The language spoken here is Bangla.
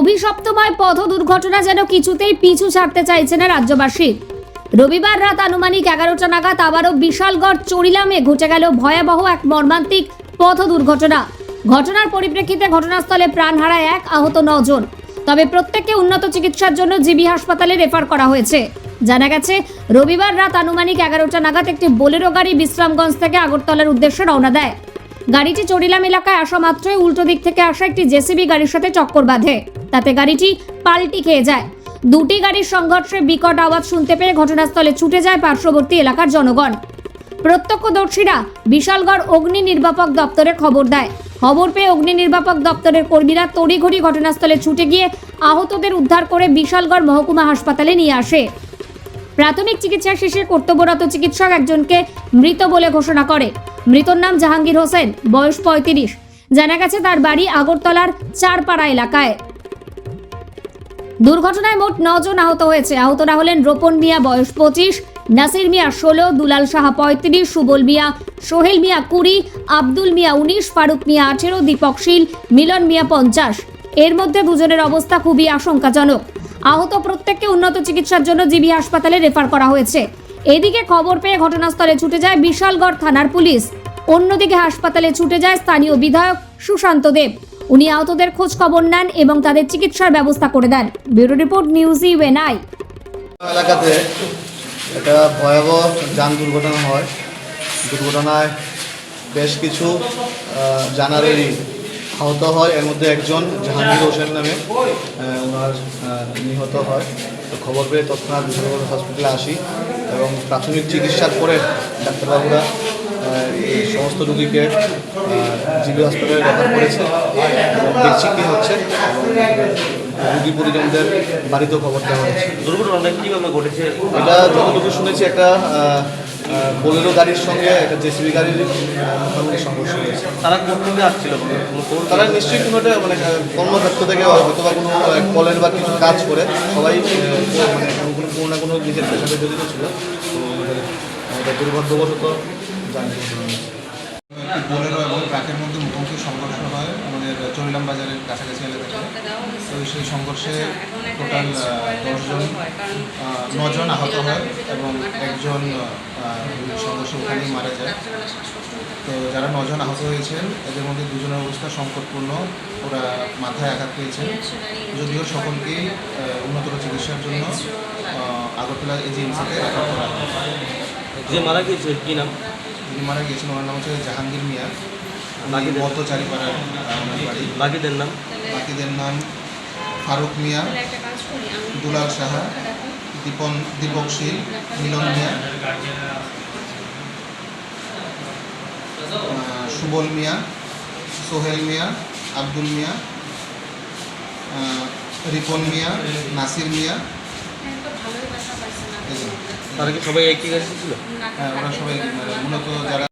অভিশপ্তময় পথ দুর্ঘটনা যেন কিছুতেই পিছু ছাড়তে চাইছে না রাজ্যবাসী। রবিবার রাত আনুমানিক এগারোটা নাগাদ আবারও বিশালগড় চড়িলামে ঘটে গেল ভয়াবহ এক মর্মান্তিক পথ দুর্ঘটনা। ঘটনার পরিপ্রেক্ষিতে ঘটনাস্থলে প্রাণ হারায় এক আহত নজন। তবে প্রত্যেককে উন্নত চিকিৎসার জন্য জিবি হাসপাতালে রেফার করা হয়েছে। জানা গেছে, রবিবার রাত আনুমানিক এগারোটা নাগাদ একটি বোলেরো গাড়ি বিশ্রামগঞ্জ থেকে আগরতলার উদ্দেশ্যে রওনা দেয়। গাড়িটি চড়িলাম এলাকায় আসা মাত্রই উল্টো দিক থেকে আসা একটি জেসিবি গাড়ির সাথে চক্কর বাঁধে। তাতে গাড়িটি পাল্টি খেয়ে যায়। দুটি গাড়ির সংঘর্ষে বিকট আওয়াজ শুনতে পেয়ে ঘটনাস্থলে ছুটে যায় পার্শ্ববর্তী এলাকার জনগণ। প্রত্যক্ষদর্শীরা বিশালগড় অগ্নি নির্বাপক দপ্তরে খবর দেয়। খবর পেয়ে অগ্নি নির্বাপক দপ্তরের কর্মীরা তড়িঘড়ি ঘটনাস্থলে ছুটে গিয়ে আহতদের উদ্ধার করে বিশালগড় মহকুমা হাসপাতালে নিয়ে আসে। প্রাথমিক চিকিৎসা শেষে কর্তব্যরত চিকিৎসক একজনকে মৃত বলে ঘোষণা করে। মৃতর নাম জাহাঙ্গীর হোসেন, বয়স পঁয়ত্রিশ। জানা গেছে তার বাড়ি আগরতলার চারপাড়া এলাকায়। দুর্ঘটনায় মোট নজন আহত হয়েছে। আহতরা হলেন রোপন মিয়া, বয়স পঁচিশ, নাসির মিয়া ষোলো, দুলাল সাহা পঁয়ত্রিশ, সুবল মিয়া, সোহেল মিয়া কুড়ি, আব্দুল মিয়া উনিশ, ফারুক মিয়া আঠেরো, দীপক শীল, মিলন মিয়া পঞ্চাশ। এর মধ্যে দুজনের অবস্থা খুবই আশঙ্কাজনক। আহত প্রত্যেককে উন্নত চিকিৎসার জন্য জিবি হাসপাতালে রেফার করা হয়েছে। এদিকে খবর পেয়ে ঘটনাস্থলে ছুটে যায় বিশালগড় থানার পুলিশ। অন্যদিকে হাসপাতালে ছুটে যায় স্থানীয় বিধায়ক সুশান্ত দেব। উনি আহতদের খোঁজ খবর নেন এবং তাদের চিকিৎসার ব্যবস্থা করে দেন। Bureau report news UNI. এলাকাতে একটা ভয়াবহ যান দুর্ঘটনা হয়। দুর্ঘটনায় বেশ কিছু জানারেরই আহত হয়। এর মধ্যে একজন জাহাঙ্গীর হোসেন নামে ওনার নিহত হয়। তো খবর পেয়ে তৎক্ষণাৎ বিশালগড় হসপিটালে আসি এবং প্রাথমিক চিকিৎসার পরে ডাক্তারবাবুরা এই সমস্ত রুগীকে জিবি হসপিটালে রেফার করেছে দেখছি কী হচ্ছে রুগী পরিজনদের বাড়িতেও খবর দেওয়া হয়েছে দুর্ঘটনাটা কীভাবে ঘটেছে? এটা যতটুকু শুনেছি একটা বোলেরো গাড়ির সঙ্গে একটা জেসিবি গাড়ির মোটামুটি সংঘর্ষ হয়েছে। তারা কোন দিকে আসছিল? তারা নিশ্চয়ই কোনো একটা মানে কর্মক্ষেত্র থেকে হয়তো বা কোনো কলের বা কিছু কাজ করে সবাই মানে কোনো না কোনো নিজের পেশাতে জড়িত ছিল। তো এটা দুর্ভাগ্যবশত বোলেরো এবং ট্রাকের মধ্যে মুখোমুখি সংঘর্ষ হয় আমাদের চরিলাম বাজারের কাছাকাছি এলাকাতে তো সেই সংঘর্ষে টোটাল দশজন নজন আহত হয় এবং একজন সংঘর্ষে ওখানেই মারা যায়। তো যারা নজন আহত হয়েছেন, এদের মধ্যে দুজনের অবস্থা সংকটপূর্ণ। ওরা মাথায় আঘাত পেয়েছেন। যদিও সকলকেই উন্নতর চিকিৎসার জন্য আগরতলা এজিএমসিতে রেফার করা হয়। যে মারা গিয়েছে, কি নাম? যিনি মারা গিয়েছেন ওনার নাম হচ্ছে জাহাঙ্গীর মিয়া। মতো চারিপাড়ার বাড়ি। বাকিদের নাম? বাকিদের নাম ফারুক মিয়া দুলাল সাহা দীপন দীপক শীল মিলন মিয়া সুবল মিয়া সোহেল মিয়া আব্দুল মিয়া রিপন মিয়া নাসির মিয়া তারা কি সবাই একই গাড়িতে ছিল? হ্যাঁ, ওরা সবাই মূলত যারা